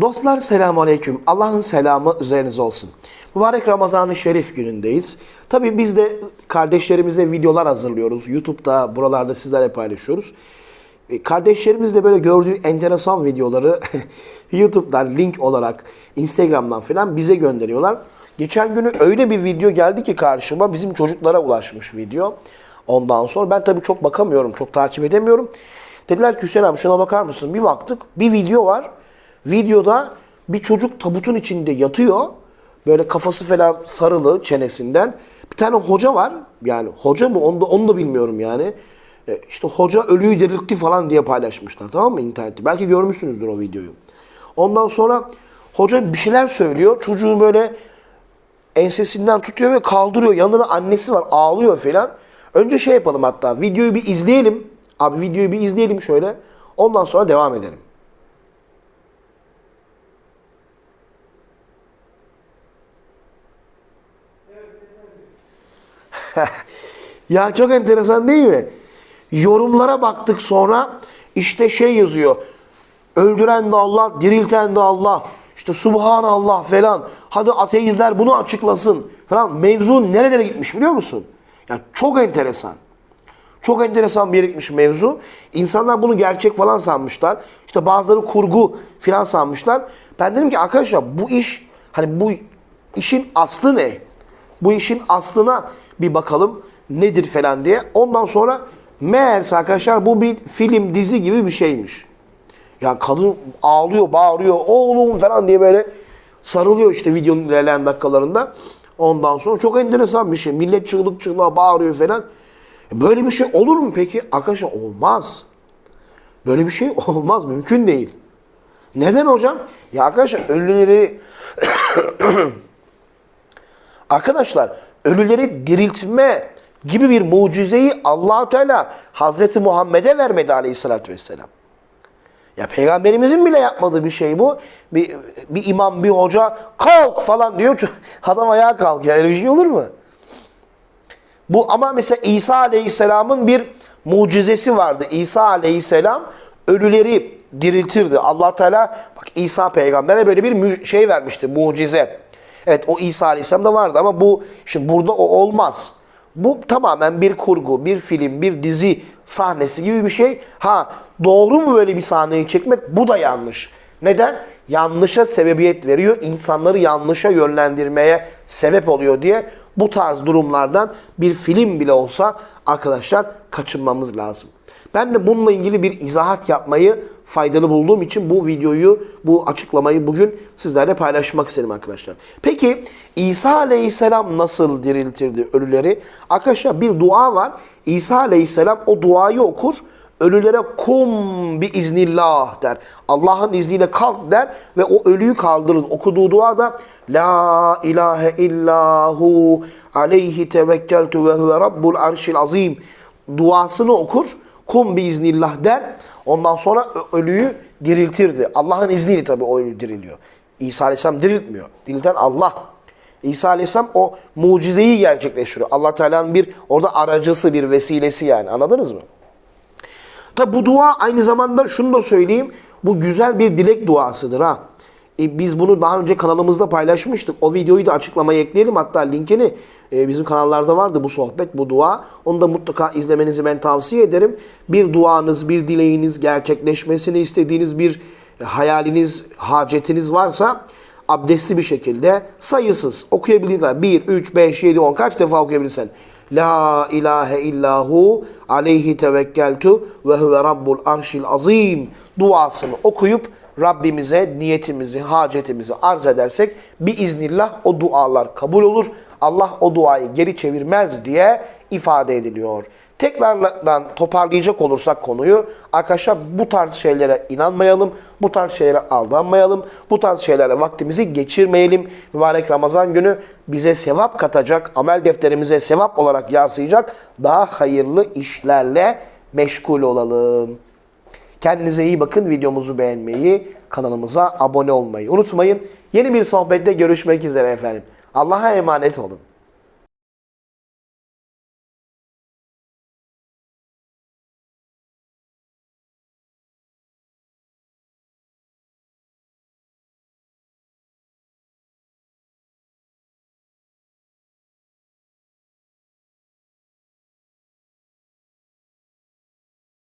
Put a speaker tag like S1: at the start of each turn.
S1: Dostlar selamun aleyküm. Allah'ın selamı üzerinize olsun. Mübarek Ramazan-ı Şerif günündeyiz. Tabii biz de kardeşlerimize videolar hazırlıyoruz. YouTube'da, buralarda sizlerle paylaşıyoruz. E, Kardeşlerimiz de böyle gördüğü enteresan videoları YouTube'dan link olarak, Instagram'dan falan bize gönderiyorlar. Geçen günü öyle bir video geldi ki karşıma bizim çocuklara ulaşmış video. Ondan sonra ben tabii çok bakamıyorum, çok takip edemiyorum. Dediler ki Hüseyin abi şuna bakar mısın? Bir baktık bir video var. Videoda bir çocuk tabutun içinde yatıyor. Böyle kafası falan sarılı çenesinden. Bir tane hoca var. Yani hoca mı onu da, onu da bilmiyorum yani. E, İşte hoca ölüyü diriltti falan diye paylaşmışlar tamam mı internette. Belki görmüşsünüzdür o videoyu. Ondan sonra hoca bir şeyler söylüyor. Çocuğu böyle ensesinden tutuyor ve kaldırıyor. Yanında da annesi var ağlıyor falan. Önce şey yapalım hatta videoyu bir izleyelim. Abi videoyu bir izleyelim şöyle. Ondan sonra devam edelim. ya çok enteresan değil mi? Yorumlara baktık sonra işte şey yazıyor. Öldüren de Allah, dirilten de Allah. İşte Subhanallah falan. Hadi ateistler bunu açıklasın falan. Mevzu nerelere gitmiş biliyor musun? Yani çok enteresan. Çok enteresan bir gitmiş mevzu. İnsanlar bunu gerçek falan sanmışlar. İşte bazıları kurgu falan sanmışlar. Ben dedim ki arkadaşlar bu iş hani bu işin aslı ne? Bu işin aslına bir bakalım nedir falan diye. Ondan sonra meğerse arkadaşlar bu bir film dizi gibi bir şeymiş. Ya kadın ağlıyor, bağırıyor, oğlum falan diye böyle sarılıyor işte videonun ilerleyen dakikalarında. Ondan sonra çok enteresan bir şey. Millet çığlık çığlığa bağırıyor falan. Böyle bir şey olur mu peki? Arkadaşlar olmaz. Böyle bir şey olmaz. Mümkün değil. Neden hocam? Ya arkadaşlar ölüleri Arkadaşlar ölüleri diriltme gibi bir mucizeyi Allahu Teala Hazreti Muhammed'e vermedi Aleyhisselatü Vesselam. Ya peygamberimizin bile yapmadığı bir şey bu. Bir, bir imam, bir hoca kalk falan diyor. Adam ayağa kalkıyor. Öyle bir şey olur mu? Bu ama mesela İsa Aleyhisselam'ın bir mucizesi vardı. İsa Aleyhisselam ölüleri diriltirdi. Allah Teala bak İsa peygambere böyle bir şey vermişti, mucize. Evet o İsa Aleyhisselam da vardı ama bu şimdi burada o olmaz. Bu tamamen bir kurgu, bir film, bir dizi sahnesi gibi bir şey. Ha doğru mu böyle bir sahneyi çekmek? Bu da yanlış. Neden? Yanlışa sebebiyet veriyor. insanları yanlışa yönlendirmeye sebep oluyor diye bu tarz durumlardan bir film bile olsa arkadaşlar kaçınmamız lazım. Ben de bununla ilgili bir izahat yapmayı faydalı bulduğum için bu videoyu, bu açıklamayı bugün sizlerle paylaşmak istedim arkadaşlar. Peki İsa Aleyhisselam nasıl diriltirdi ölüleri? Arkadaşlar bir dua var. İsa Aleyhisselam o duayı okur. Ölülere kum bi iznillah der. Allah'ın izniyle kalk der ve o ölüyü kaldırır. Okuduğu dua da La ilahe illahu aleyhi tevekkeltu ve huve rabbul arşil azim duasını okur. Kum bi iznillah der. Ondan sonra ölüyü diriltirdi. Allah'ın izniyle tabii o ölü diriliyor. İsa Aleyhisselam diriltmiyor. Dirilten Allah. İsa Aleyhisselam o mucizeyi gerçekleştiriyor. Allah Teala'nın bir orada aracısı, bir vesilesi yani. Anladınız mı? Tabi bu dua aynı zamanda şunu da söyleyeyim. Bu güzel bir dilek duasıdır ha. E, biz bunu daha önce kanalımızda paylaşmıştık. O videoyu da açıklamaya ekleyelim. Hatta linkini e, bizim kanallarda vardı bu sohbet, bu dua. Onu da mutlaka izlemenizi ben tavsiye ederim. Bir duanız, bir dileğiniz, gerçekleşmesini istediğiniz bir hayaliniz, hacetiniz varsa abdestli bir şekilde sayısız okuyabildiğin kadar 1, 3, 5, 7, 10 kaç defa okuyabilirsen. La ilahe illahu aleyhi tevekkeltu ve huve rabbul arşil azim duasını okuyup Rabbimize niyetimizi, hacetimizi arz edersek bir iznillah o dualar kabul olur. Allah o duayı geri çevirmez diye ifade ediliyor. Tekrardan toparlayacak olursak konuyu arkadaşlar bu tarz şeylere inanmayalım, bu tarz şeylere aldanmayalım, bu tarz şeylere vaktimizi geçirmeyelim. Mübarek Ramazan günü bize sevap katacak, amel defterimize sevap olarak yansıyacak daha hayırlı işlerle meşgul olalım. Kendinize iyi bakın. Videomuzu beğenmeyi, kanalımıza abone olmayı unutmayın. Yeni bir sohbette görüşmek üzere efendim. Allah'a emanet olun.